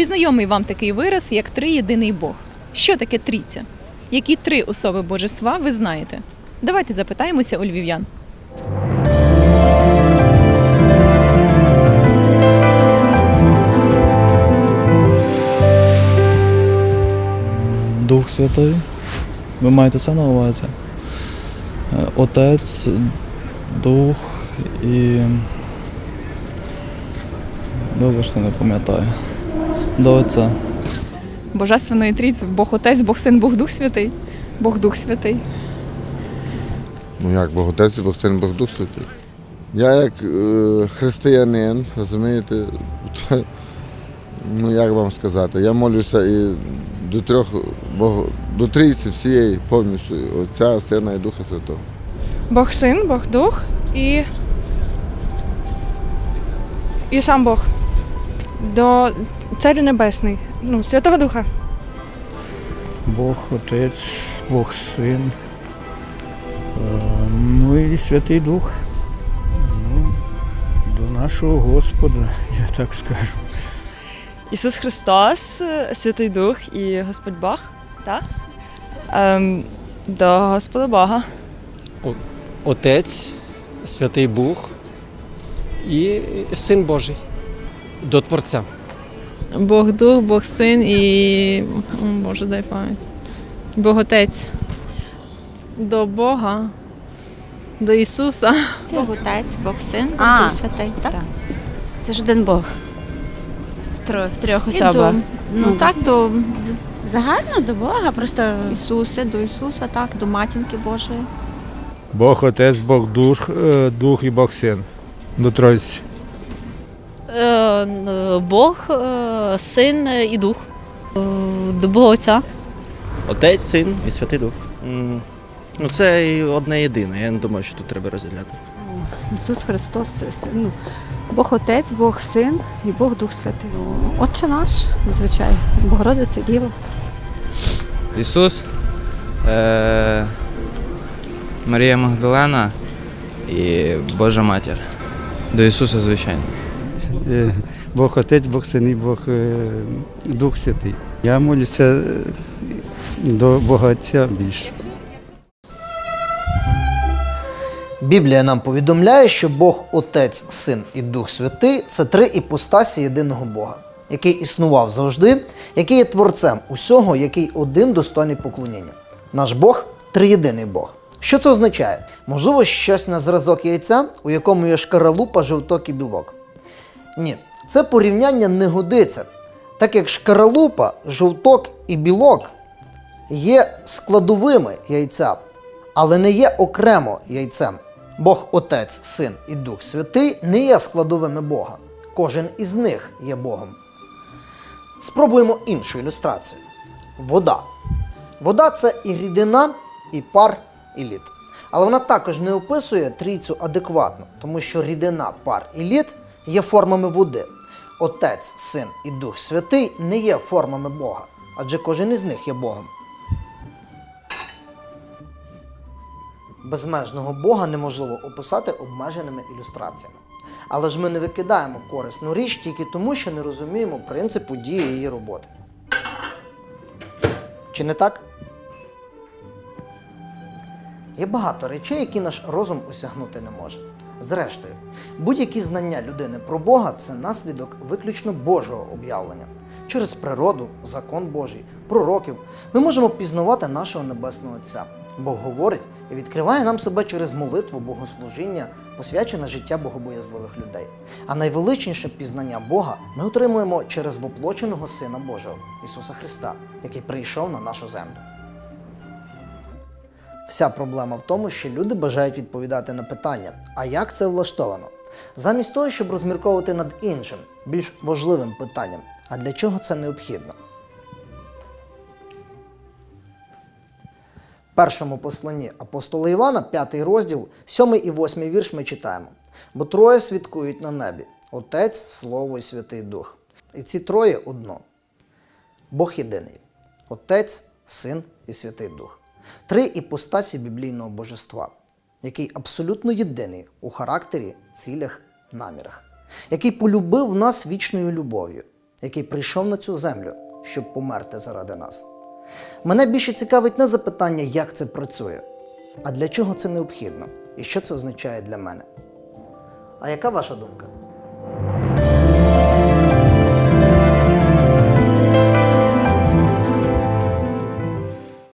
Відомий вам такий вираз, як триєдиний Бог. Що таке трійця? Які три особи божества ви знаєте? Давайте запитаємося у львів'ян. Дух Святий. Ви маєте це на увазі? Е, Отець, Дух і. Вибачте, не пам'ятаю. До Отця. Божественної трійці, Бог Отець, Бог Син, Бог Дух Святий, Бог Дух Святий. Ну як Бог Отець, Бог Син, Бог Дух Святий. Я як е, християнин, розумієте, то, ну як вам сказати, я молюся і до трьох Бог, до трійці всієї повністю Отця, Сина і Духа Святого. Бог Син, Бог Дух і. І сам Бог. До Царю Небесний, ну, Святого Духа. Бог Отець, Бог Син, е, ну і Святий Дух. Ну, до нашого Господа, я так скажу. Ісус Христос, Святий Дух і Господь Бог, так? Ем, до Господа Бога. Отець, Святий Бог і Син Божий до Творця. Бог Дух, Бог Син і. Боже, дай пам'ять. Бог Отець. До Бога, до Ісуса. Бог Отець, Бог Син, Бог Дух Святий. Так? Це ж один Бог. В трьох, в трьох особах. до, ну, Ну, так, до Загально до Бога, просто Ісуса, до Ісуса, так, до матінки Божої. Бог Отець, Бог Дух, е, Дух і Бог Син. До Тройці. Е, Бог, е, Син і Дух. Е, До Бога Отця. Отець, Син і Святий Дух. Ну, це одне єдине. Я не думаю, що тут треба розділяти. Ісус Христос, це ну, Бог Отець, Бог Син і Бог Дух Святий. Отче наш, звичайно, Богородиця Діва. Ісус, е, Марія Магдалена і Божа Матір. До Ісуса, звичайно. Е, Бог Отець, Бог Син і Бог е, Дух Святий. Я молюся е, до Бога Отця більше. Біблія нам повідомляє, що Бог Отець, Син і Дух Святий це три іпостасі єдиного Бога, який існував завжди, який є творцем усього, який один достойний поклоніння. Наш Бог триєдиний Бог. Що це означає? Можливо, щось на зразок яйця, у якому є шкаралупа, жовток і білок. Ні, це порівняння не годиться, так як шкаралупа, жовток і білок є складовими яйця, але не є окремо яйцем. Бог Отець, Син і Дух Святий не є складовими Бога. Кожен із них є Богом. Спробуємо іншу ілюстрацію. Вода. Вода це і рідина, і пар, і лід. Але вона також не описує трійцю адекватно, тому що рідина, пар і лід є формами води. Отець, Син і Дух Святий не є формами Бога, адже кожен із них є Богом. Безмежного Бога неможливо описати обмеженими ілюстраціями. Але ж ми не викидаємо корисну річ тільки тому, що не розуміємо принципу дії її роботи. Чи не так? Є багато речей, які наш розум осягнути не може. Зрештою, будь-які знання людини про Бога це наслідок виключно Божого об'явлення. Через природу, закон Божий, пророків ми можемо пізнавати нашого Небесного Отця. Бог говорить і відкриває нам себе через молитву, богослужіння, посвячене життя богобоязливих людей. А найвеличніше пізнання Бога ми отримуємо через воплоченого Сина Божого Ісуса Христа, який прийшов на нашу землю. Вся проблема в тому, що люди бажають відповідати на питання, а як це влаштовано? Замість того, щоб розмірковувати над іншим, більш важливим питанням, а для чого це необхідно? В першому посланні апостола Івана, 5 розділ, 7 і 8 вірш ми читаємо. Бо троє свідкують на небі: Отець, Слово і Святий Дух. І ці троє одно. Бог єдиний Отець, Син і Святий Дух. Три іпостасі біблійного божества, який абсолютно єдиний у характері, цілях, намірах, який полюбив нас вічною любов'ю, який прийшов на цю землю, щоб померти заради нас. Мене більше цікавить не запитання, як це працює, а для чого це необхідно і що це означає для мене. А яка ваша думка?